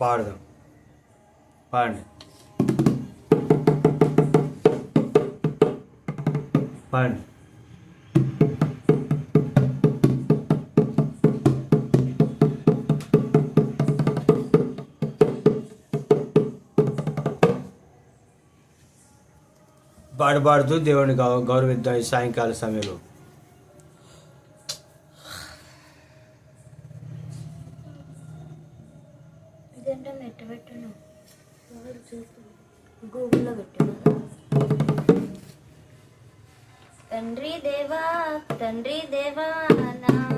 పాడదాం. పాడండి. పాడండి. పాడుబాడుతూ దేవుని గౌరవిద్దాం ఈ సాయంకాల సమయంలో. la la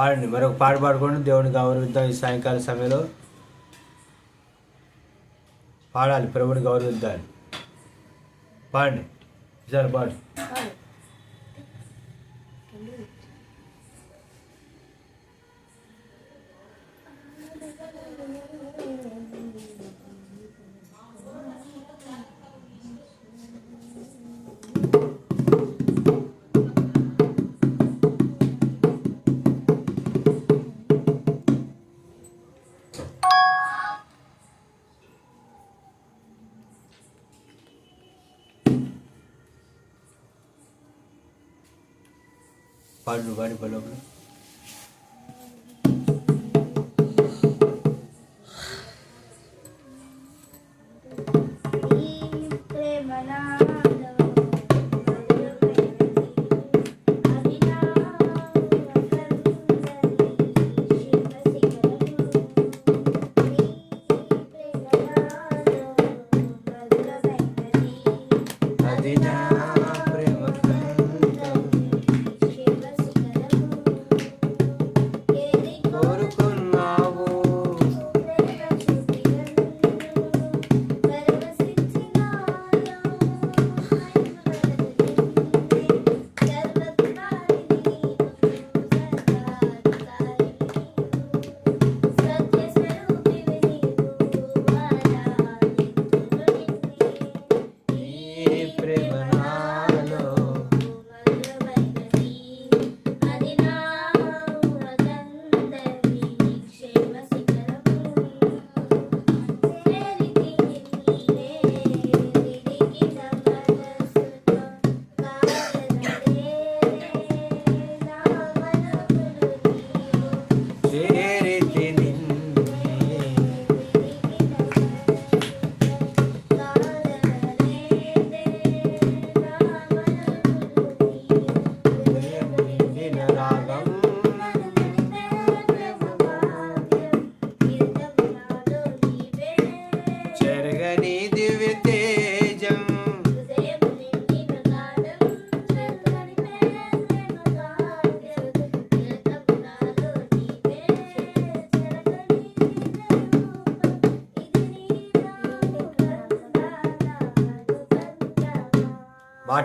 పాడండి. మరొక పాట పాడుకోండి. దేవుని గౌరవిద్దాం ఈ సాయంకాల సమయంలో. పాడాలి. ప్రభుని గౌరవిద్దాలి. పాడండి. సార్ పాడు పాడు వాడి పలోపల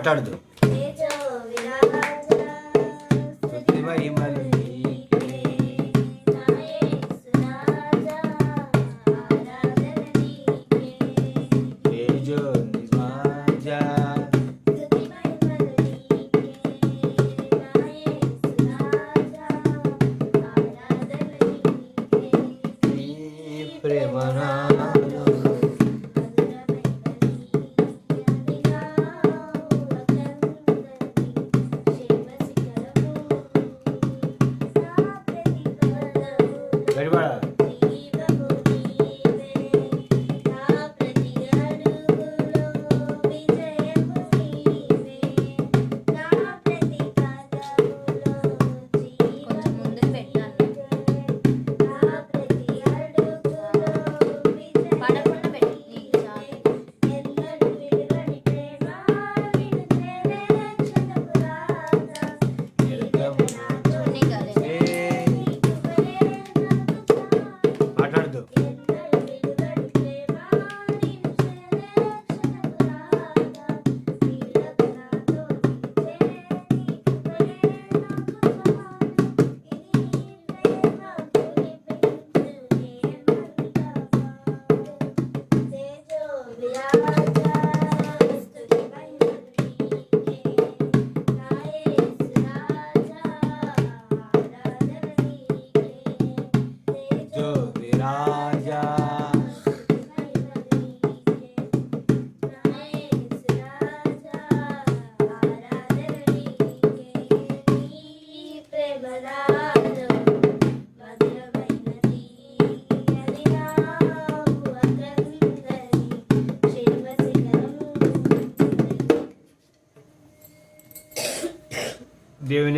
మాట్లాడదు తేజో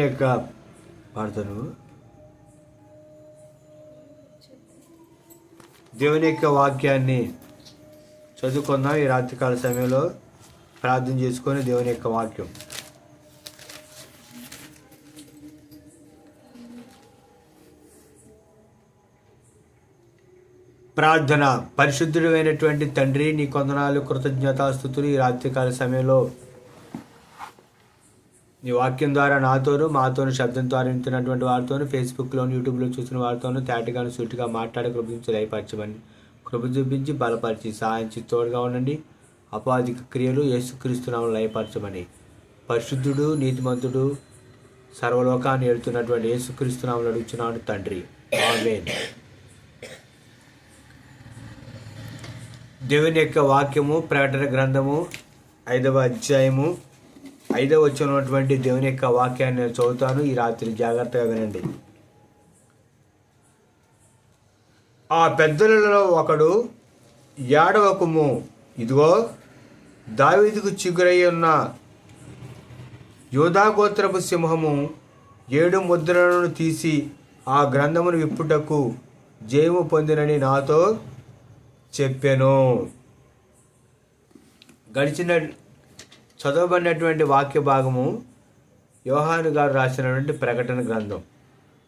యొక్క పాడతాను దేవుని యొక్క వాక్యాన్ని చదువుకుందాం ఈ రాత్రికాల సమయంలో ప్రార్థన చేసుకొని దేవుని యొక్క వాక్యం. ప్రార్థన. పరిశుద్ధుడు అయినటువంటి తండ్రి నీ కొందనాలు కృతజ్ఞతాస్థుతులు ఈ రాత్రికాల సమయంలో నీ వాక్యం ద్వారా నాతోనూ మాతోనూ శబ్దం ద్వారా వింటున్నటువంటి వారితోనూ ఫేస్బుక్లోను యూట్యూబ్లో చూసిన వారితోనూ తేటగాను సూటిగా మాట్లాడి కృపించి దయపరచమని కృప చూపించి బలపరిచి సాయించి తోడుగా ఉండండి. అపాధిక క్రియలు యేసుక్రీస్తునామలు లయపరచమని. పరిశుద్ధుడు నీతిమంతుడు సర్వలోకాన్ని ఎడుతున్నటువంటి యేసుక్రీస్తునామలు అడుగుతున్నాడు తండ్రి. ఆన్లైన్ దేవుని యొక్క వాక్యము ప్రకటన గ్రంథము ఐదవ అధ్యాయము ఐదవ వచ్చినటువంటి దేవుని యొక్క వాక్యాన్ని నేను చదువుతాను. ఈ రాత్రి జాగ్రత్తగా వినండి. ఆ పెద్దలలో ఒకడు ఏడవకుము ఇదిగో దావీదుకు చిగురై ఉన్న యోధాగోత్రపు సింహము ఏడు ముద్రలను తీసి ఆ గ్రంథమును విప్పుటకు జయము పొందినని నాతో చెప్పాను. గడిచిన చదవబడినటువంటి వాక్య భాగము యోహాను గారు రాసినటువంటి ప్రకటన గ్రంథం.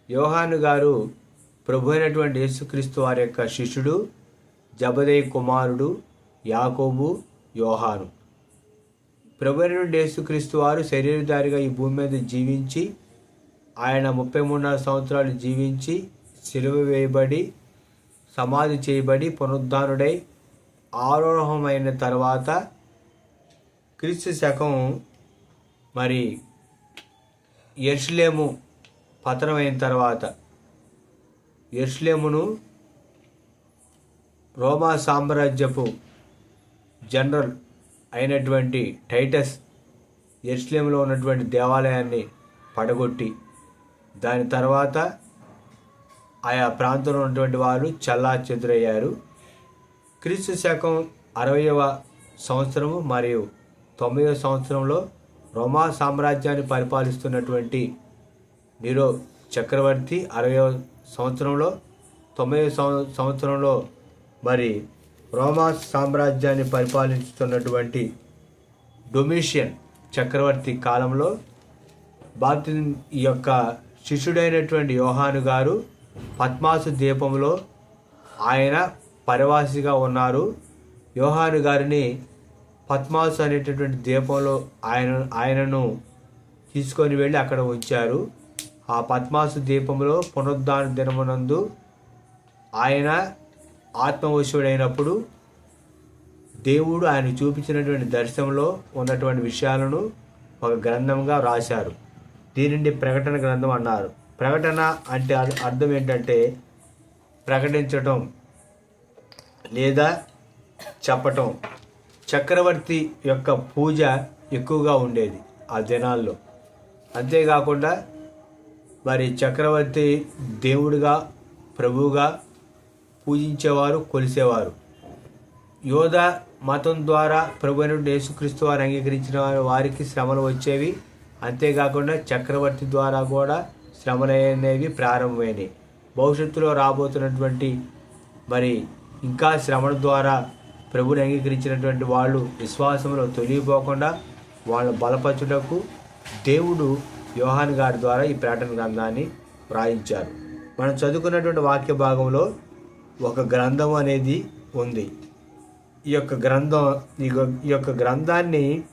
యోహాను గారు ప్రభు అయినటువంటి యేసుక్రీస్తు వారి యొక్క శిష్యుడు జబదయ్య కుమారుడు యాకోబు యోహాను. ప్రభు అయినటువంటి యేసుక్రీస్తు వారు శరీరధారిగా ఈ భూమి మీద జీవించి ఆయన ముప్పై మూడున్నర సంవత్సరాలు జీవించి సిలువ వేయబడి సమాధి చేయబడి పునరుద్ధానుడై ఆరోహమైన తర్వాత క్రీస్తు శకం మరి ఎర్షులేము పతనమైన తర్వాత ఎర్షులేమును రోమా సామ్రాజ్యపు జనరల్ అయినటువంటి టైటస్ ఎర్షులేములో ఉన్నటువంటి దేవాలయాన్ని పడగొట్టి దాని తర్వాత ఆయా ప్రాంతంలో ఉన్నటువంటి వారు చల్లా చెదురయ్యారు. క్రీస్తు శకం అరవయవ సంవత్సరము మరియు తొమ్మిదవ సంవత్సరంలో రోమా సామ్రాజ్యాన్ని పరిపాలిస్తున్నటువంటి నీరో చక్రవర్తి అరవై సంవత్సరంలో తొంభై సంవత్సరంలో మరి రోమా సామ్రాజ్యాన్ని పరిపాలిస్తున్నటువంటి డొమిషియన్ చక్రవర్తి కాలంలో బాప్తి ఈ యొక్క శిష్యుడైనటువంటి యోహాను గారు పద్మాసు ద్వీపంలో ఆయన పరివాసిగా ఉన్నారు. యోహాను గారిని పద్మాసు అనేటటువంటి దీపంలో ఆయన ఆయనను తీసుకొని వెళ్ళి అక్కడ ఉంచారు. ఆ పద్మాసు దీపంలో పునరుద్ధాన దినమునందు ఆయన ఆత్మవశుడైనప్పుడు దేవుడు ఆయన చూపించినటువంటి దర్శనంలో ఉన్నటువంటి విషయాలను ఒక గ్రంథంగా రాశారు దీనిని ప్రకటన గ్రంథం అన్నారు. ప్రకటన అంటే అర్థం ఏంటంటే ప్రకటించటం లేదా చెప్పటం. చక్రవర్తి యొక్క పూజ ఎక్కువగా ఉండేది ఆ దినాల్లో. అంతేకాకుండా మరి చక్రవర్తి దేవుడిగా ప్రభువుగా పూజించేవారు కొలిసేవారు. యోధ మతం ద్వారా ప్రభు అయినటువంటి యేసుక్రీస్తు వారు అంగీకరించిన వారి- వారికి శ్రమలు వచ్చేవి. అంతేకాకుండా చక్రవర్తి ద్వారా కూడా శ్రమలనేవి ప్రారంభమైనవి భవిష్యత్తులో రాబోతున్నటువంటి మరి ఇంకా శ్రమల ద్వారా ప్రభుని అంగీకరించినటువంటి వాళ్ళు విశ్వాసంలో తొలిగిపోకుండా వాళ్ళ బలపరచుటకు దేవుడు యోహాన్ గారి ద్వారా ఈ ప్రకటన గ్రంథాన్ని వ్రాయించారు. మనం చదువుకున్నటువంటి వాక్య భాగంలో ఒక గ్రంథం అనేది ఉంది. ఈ యొక్క గ్రంథం ఈ యొక్క- ఈ యొక్క గ్రంథాన్ని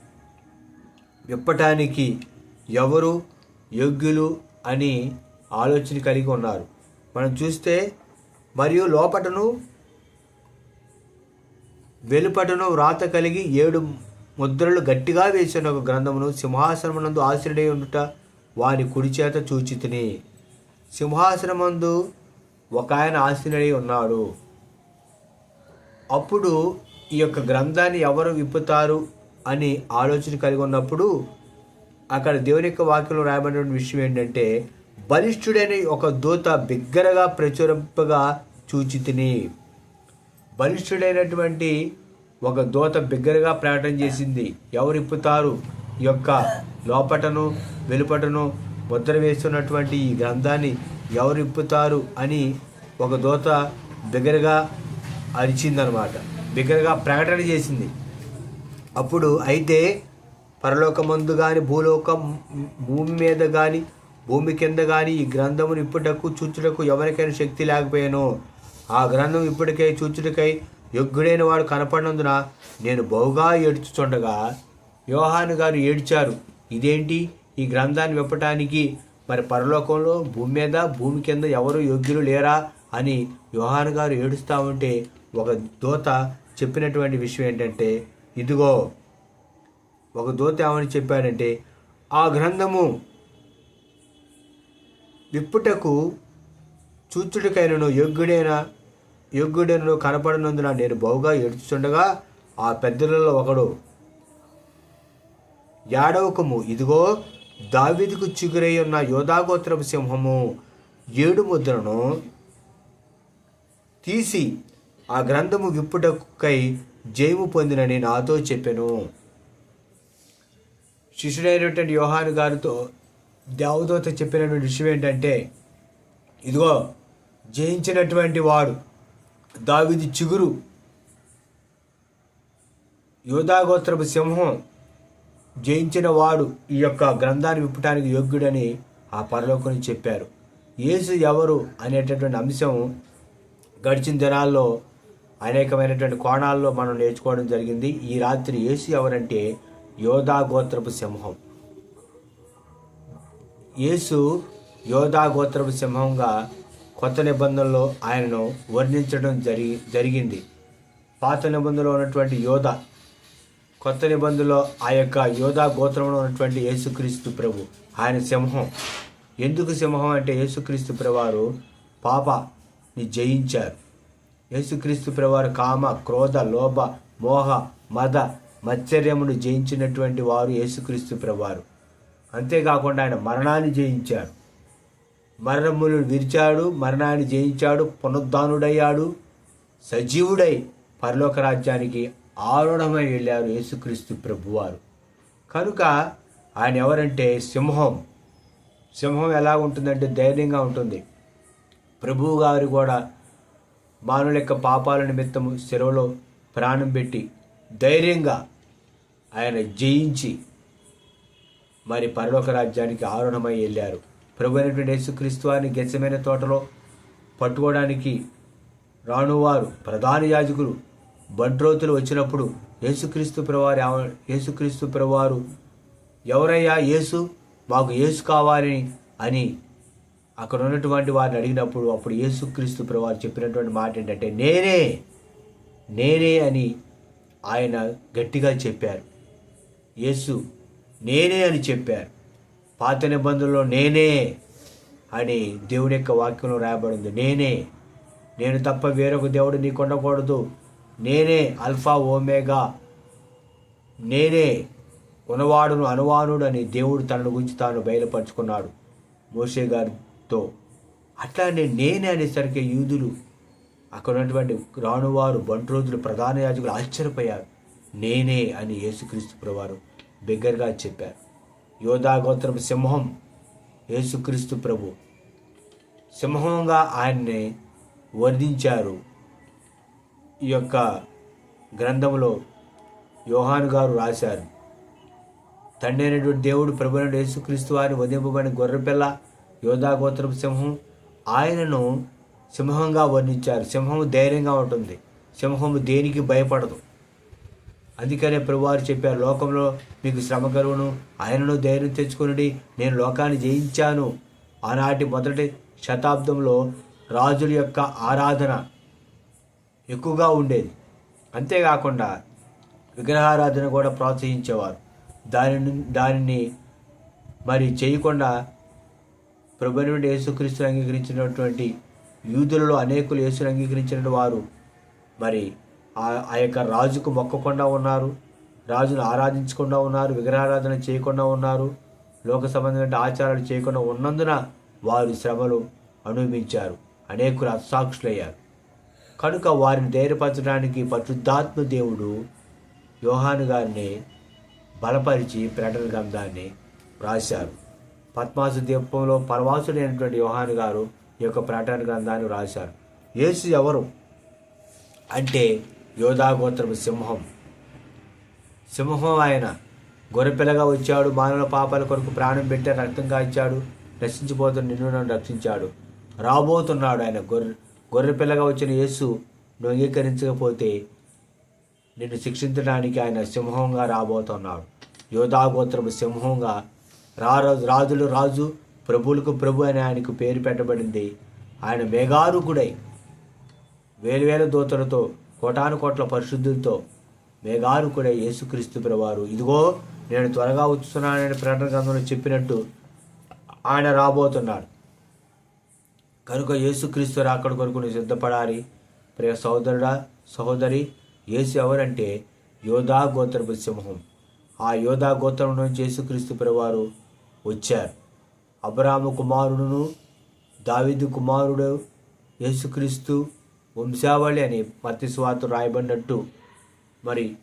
విప్పటానికి ఎవరు యోగ్యులు అని ఆలోచన కలిగి ఉన్నారు. మనం చూస్తే మరియు లోపటను వెలుపటను వ్రాత కలిగి ఏడు ముద్రలు గట్టిగా వేసిన ఒక గ్రంథమును సింహాసనమునందు ఆశ్రయుడై ఉండుట వారి కుడి చేత చూచితిని. సింహాసనమందు ఒక ఆయన ఆశ్రయుడై ఉన్నాడు. అప్పుడు ఈ యొక్క గ్రంథాన్ని ఎవరు విప్పుతారు అని ఆలోచన కలిగి ఉన్నప్పుడు అక్కడ దేవుని యొక్క వాక్యంలో రాయబడిన విషయం ఏంటంటే బలిష్ఠుడైన ఒక దూత బిగ్గరగా ప్రచురింపగా చూచితిని. బలిష్ఠుడైనటువంటి ఒక దూత బిగ్గరగా ప్రకటన చేసింది. ఎవరిప్పుతారు ఈ యొక్క లోపటను వెలుపటను ముద్ర వేస్తున్నటువంటి ఈ గ్రంథాన్ని ఎవరిప్పుతారు అని ఒక దూత బిగ్గరగా అరిచిందనమాట. బిగ్గరగా ప్రకటన చేసింది. అప్పుడు అయితే పరలోకమందు కానీ భూలోకం భూమి మీద కానీ భూమి కింద కానీ ఈ గ్రంథమును ఇప్పుటకు చూచుటకు ఎవరికైనా శక్తి లేకపోయాను ఆ గ్రంథం ఇప్పటికై చూచుటకై యోగ్యుడైన వాడు కనపడినందున నేను బహుగా ఏడ్చుచుండగా యోహాను గారు ఏడ్చారు. ఇదేంటి? ఈ గ్రంథాన్ని విప్పటానికి మరి పరలోకంలో భూమి మీద భూమి కింద ఎవరు యోగ్యులు లేరా అని యోహాను గారు ఏడుస్తూ ఉంటే ఒక దూత చెప్పినటువంటి విషయం ఏంటంటే ఇదిగో ఒక దూత ఏమని చెప్పాడంటే ఆ గ్రంథము విప్పుటకు చూచుడికైనను యోగ్యుడైన యోగ్యుడను కనపడినందున నేను బహుగా ఏడ్చుచుండగా ఆ పెద్దలలో ఒకడు యాడవకము ఇదిగో దావిదికు చిగురై ఉన్న యోధాగోత్రపు సింహము ఏడు ముద్రను తీసి ఆ గ్రంథము విప్పుటకై జయము పొందినని నాతో చెప్పాను. శిష్యుడైనటువంటి యోహాను గారితో దేవదూత చెప్పినటువంటి విషయం ఏంటంటే ఇదిగో జయించినటువంటి వాడు దావిది చిగురు యోధాగోత్రపు సింహం జయించిన వాడు ఈ యొక్క గ్రంథాన్ని విప్పటానికి యోగ్యుడని ఆ పరలోకని చెప్పారు. యేసు ఎవరు అనేటటువంటి అంశం గడిచిన దినాల్లో అనేకమైనటువంటి కోణాల్లో మనం నేర్చుకోవడం జరిగింది. ఈ రాత్రి యేసు ఎవరంటే యోధా గోత్రపు సింహం. యేసు యోధా గోత్రపు సింహంగా కొత్త నిబంధనలో ఆయనను వర్ణించడం జరిగి జరిగింది. పాత నిబంధనలో ఉన్నటువంటి యోధ కొత్త నిబంధనలో ఆ యొక్క యోధా గోత్రంలో ఉన్నటువంటి యేసుక్రీస్తు ప్రభు ఆయన సింహం. ఎందుకు సింహం అంటే యేసుక్రీస్తు ప్రభువారు పాపని జయించారు. యేసుక్రీస్తు ప్రభువారు కామ క్రోధ లోభ మోహ మద మత్సర్యమును జయించినటువంటి వారు యేసుక్రీస్తు ప్రభువారు. అంతేకాకుండా ఆయన మరణాన్ని జయించారు. మరణములు విరిచాడు మరణాన్ని జయించాడు పునరుద్ధానుడయ్యాడు సజీవుడై పరలోక రాజ్యానికి ఆరుణమై వెళ్ళారు యేసుక్రీస్తు ప్రభువారు. కనుక ఆయన ఎవరంటే సింహం. సింహం ఎలా ఉంటుందంటే ధైర్యంగా ఉంటుంది. ప్రభువు గారు కూడా మానవుల యొక్క పాపాల నిమిత్తము సెలవులో ప్రాణం పెట్టి ధైర్యంగా ఆయన జయించి మరి పరలోక రాజ్యానికి ఆరుణమై వెళ్ళారు. ప్రభు అయినటువంటి యేసుక్రీస్తు వారిని గెచ్చమైన తోటలో పట్టుకోవడానికి రానువారు ప్రధాన యాజకులు బంట్రోతులు వచ్చినప్పుడు యేసుక్రీస్తు ప్రవారు యేసుక్రీస్తు ప్రవారు ఎవరయ్యా యేసు? మాకు యేసు కావాలని అని అక్కడ ఉన్నటువంటి వారిని అడిగినప్పుడు అప్పుడు యేసుక్రీస్తు ప్రవారు చెప్పినటువంటి మాట ఏంటంటే నేనే నేనే అని ఆయన గట్టిగా చెప్పారు. యేసు నేనే అని చెప్పారు. పాత నిబంధనలో నేనే అని దేవుని యొక్క వాక్యంలో రాయబడింది. నేనే. నేను తప్ప వేరొక దేవుడు నీకు ఉండకూడదు నేనే అల్ఫా ఓమేగా. నేనే ఉన్నవాడును అనువానుడు అని దేవుడు తనను గురించి తాను బయలుపరుచుకున్నాడు మోసే గారితో. అట్లానే నేనే అనేసరికి యూదులు అక్కడ ఉన్నటువంటి రానువారు బంట్రోజులు ప్రధాన యాజకులు ఆశ్చర్యపోయారు. నేనే అని యేసుక్రీస్తు ప్రవారు బిగ్గరగా చెప్పారు. యోధాగోత్రం సింహం యేసుక్రీస్తు ప్రభు. సింహంగా ఆయన్ని వర్ణించారు. ఈ యొక్క గ్రంథంలో యోహాను గారు రాశారు. తండ్రి అయినటువంటి దేవుడు ప్రభు యేసుక్రీస్తు వారిని వధింపబడిన గొర్రెపిల్ల యోధాగోత్రం సింహం ఆయనను సింహంగా వర్ణించారు. సింహము ధైర్యంగా ఉంటుంది. సింహము దేనికి భయపడదు. అందుకనే ప్రభువారు చెప్పారు లోకంలో మీకు శ్రమ కలుగును ఆయనను ధైర్యం తెచ్చుకుని నేను లోకాన్ని జయించాను. ఆనాటి మొదటి శతాబ్దంలో రాజుల యొక్క ఆరాధన ఎక్కువగా ఉండేది. అంతేకాకుండా విగ్రహారాధన కూడా ప్రోత్సహించేవారు. దానిని దానిని మరి చేయకుండా ప్రభు నుండి యేసుక్రీస్తుని అంగీకరించినటువంటి యూదులలో అనేకులు యేసుని అంగీకరించిన వారు మరి ఆ ఆ యొక్క రాజుకు మొక్కకుండా ఉన్నారు రాజును ఆరాధించకుండా ఉన్నారు విగ్రహారాధన చేయకుండా ఉన్నారు లోక సంబంధమైన ఆచారాలు చేయకుండా ఉన్నందున వారు శ్రమలు అనుభవించారు అనేకులు అసాక్షులయ్యారు. కనుక వారిని ధైర్యపరచడానికి పరిశుద్ధాత్మ దేవుడు యోహాను గారిని బలపరిచి ప్రకటన గ్రంథాన్ని రాశారు పద్మాసు దీపంలో పరవాసుడైనటువంటి యోహాను గారు ఈ యొక్క ప్రకటన గ్రంథాన్ని రాశారు యేసు ఎవరు? అంటే యోధాగోత్రపు సింహం. సింహం ఆయన గొర్రెపిల్లగా వచ్చాడు మానవుల పాపాల కొరకు ప్రాణం పెట్టి రక్తంగా ఇచ్చాడు రక్షించిపోతున్న నిన్ను నన్ను రక్షించాడు. రాబోతున్నాడు ఆయన గొర్రె గొర్రెపిల్లగా వచ్చిన యేసు నువ్వు అంగీకరించకపోతే నిన్ను శిక్షించడానికి ఆయన సింహంగా రాబోతున్నాడు. యోధాగోత్రపు సింహంగా రారాజు రాజులు రాజు ప్రభువులకు ప్రభు అని ఆయనకు పేరు పెట్టబడింది. ఆయన మేఘారుకుడై వేలువేల దూతలతో కోటాను కోట్ల పరిశుద్ధులతో మేఘారుకుడై యేసుక్రీస్తు ప్రవారు ఇదిగో నేను త్వరగా వచ్చుతున్నానని ప్రకటన గ్రంథంలో చెప్పినట్టు ఆయన రాబోతున్నాడు. కనుక యేసుక్రీస్తు రాకడ కొరకు నువ్వు సిద్ధపడాలి. ప్రియ సహోదరుడా సహోదరి యేసు ఎవరంటే యోధా గోత్రపు సింహం. ఆ యోధా గోత్రం నుంచి యేసుక్రీస్తు ప్రవారు వచ్చారు. అబ్రాహ్మ కుమారుడును దావిదు కుమారుడు యేసుక్రీస్తు వంశావళి అని మత్తి స్వాత రాయబడినట్టు మరి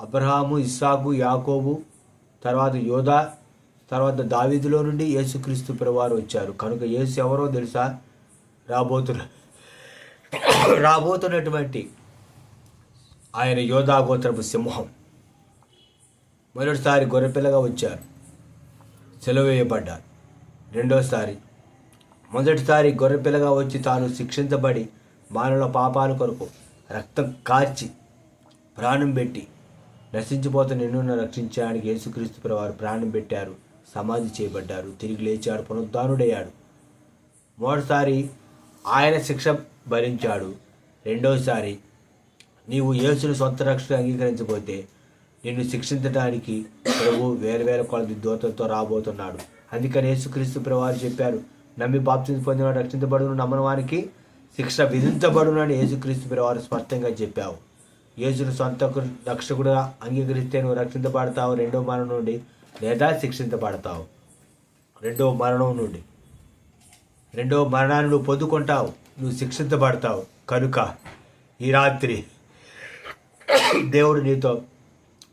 అబ్రహాము ఇస్సాకు యాకోబు తర్వాత యోధా తర్వాత దావీదులో నుండి యేసుక్రీస్తు ప్రవారు వచ్చారు. కనుక యేసు ఎవరో తెలుసా? రాబోతున్న రాబోతున్నటువంటి ఆయన యోధాగోత్రపు సింహం. మొదటిసారి గొర్రెపిల్లగా వచ్చారు. సెలవు వేయబడ్డారు. రెండోసారి మొదటిసారి గొర్రెపిల్లగా వచ్చి తాను శిక్షించబడి మానవుల పాపాల కొరకు రక్తం కార్చి ప్రాణం పెట్టి నశించిపోతున్న నిన్ను రక్షించడానికి యేసుక్రీస్తు వారు ప్రాణం పెట్టారు సమాధి చేయబడ్డారు తిరిగి లేచాడు పునరుద్ధానుడయ్యాడు. మొదటిసారి ఆయన శిక్ష భరించాడు. రెండోసారి నీవు యేసుని సొంత రక్షణ అంగీకరించబోతే నిన్ను శిక్షించడానికి ప్రభు వేరు వేల కొలది దూతలతో రాబోతున్నాడు. అందుకని యేసుక్రీస్తు ప్రభువారు చెప్పారు నమ్మి బాప్తిని పొందిన రక్షించబడును నమ్మని వారికి శిక్ష విధించబడునని యేసుక్రీస్తు వారు స్పష్టంగా చెప్పావు. యేసును సొంత రక్షకుడుగా అంగీకరిస్తే నువ్వు రక్షించబడతావు. రెండో మరణం నుండి లేదా శిక్షించబడతావు. రెండో మరణం నుండి. రెండో మరణాన్ని నువ్వు పొందుకుంటావు. నువ్వు శిక్షించబడతావు. కనుక ఈ రాత్రి దేవుడు నీతో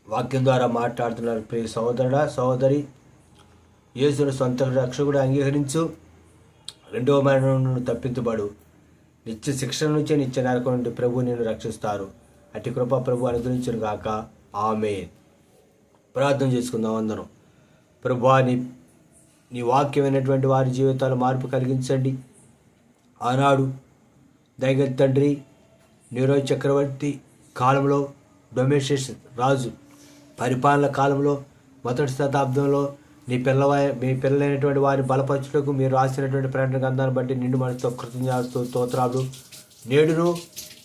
వాక్యం ద్వారా మాట్లాడుతున్నారు. ప్రియ సహోదరుడా సహోదరి యేసును సొంత రక్షకుడు అంగీకరించు. రెండవ మరణం నుండి తప్పించబడు. నిత్య శిక్షణ నుంచే నిత్య నరకం నుండి ప్రభు నిన్ను రక్షిస్తారు. అటు కృప ప్రభు అనుగ్రహించును గాక. ఆమె ప్రార్థన చేసుకుందాం అందరం. ప్రభు నీ నీ వాక్యమైనటువంటి వారి జీవితాలు మార్పు కలిగించండి. ఆనాడు దైగ తండ్రి నీరో చక్రవర్తి కాలంలో డొమినేషన్ రాజు పరిపాలన కాలంలో మొదటి శతాబ్దంలో నీ పిల్లవారి మీ పిల్లలైనటువంటి వారిని బలపరచుటకు మీరు రాసినటువంటి ప్రకటన గ్రంథాన్ని బట్టి నిండు మనసుతో కృతజ్ఞతలు స్తోత్రాలు. నేడును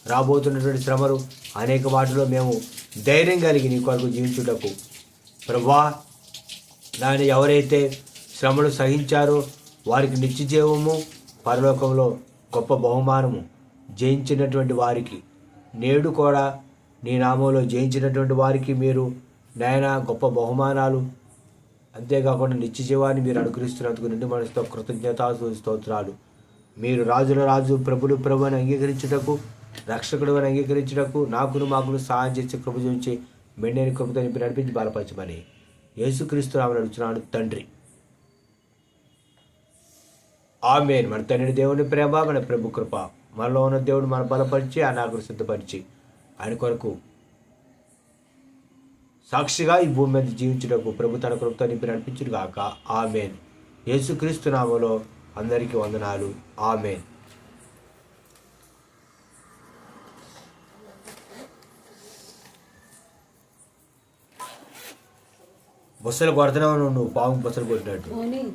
రాబోతున్నటువంటి శ్రమలు అనేక వాటిలో మేము ధైర్యం కలిగి నీ కొరకు జీవించుటకు. ప్రభా దాన్ని ఎవరైతే శ్రమలు సహించారో వారికి నిత్య జీవము పరలోకంలో గొప్ప బహుమానము జయించినటువంటి వారికి. నేడు కూడా నీ నామంలో జయించినటువంటి వారికి మీరు నాయన గొప్ప బహుమానాలు అంతేకాకుండా నిత్య జీవాన్ని మీరు అనుగ్రహిస్తున్నందుకు నిండు మనసుతో కృతజ్ఞతాసు స్తోత్రాలు. మీరు రాజుల రాజు ప్రభులు ప్రభు అని అంగీకరించుటకు రక్షకుడు అని అంగీకరించుటకు నాకును మాకును సహాయం చేసి కృప చూపించి మెండైన కృపతో నింపి నడిపించి బలపరచమని యేసుక్రీస్తు రామని అడుగుతున్నాడు తండ్రి. ఆమెన్. మన తండ్రి దేవుని ప్రేమ మన ప్రభు కృప. మనలో ఉన్న దేవుడు మన బలపరిచి ఆయన ఆకులు సిద్ధపరిచి ఆయన కొరకు సాక్షిగా ఈ భూమి మీద జీవించుటకు ప్రభు తన కృపతో నింపి నడిపించుడు ఆమెన్. యేసుక్రీస్తు నామలో అందరికీ వందనాలు. ఆమెన్. బుస్సలు కొడుతున్నావు నువ్వు పాము బుస్సలు కొట్టినట్టు.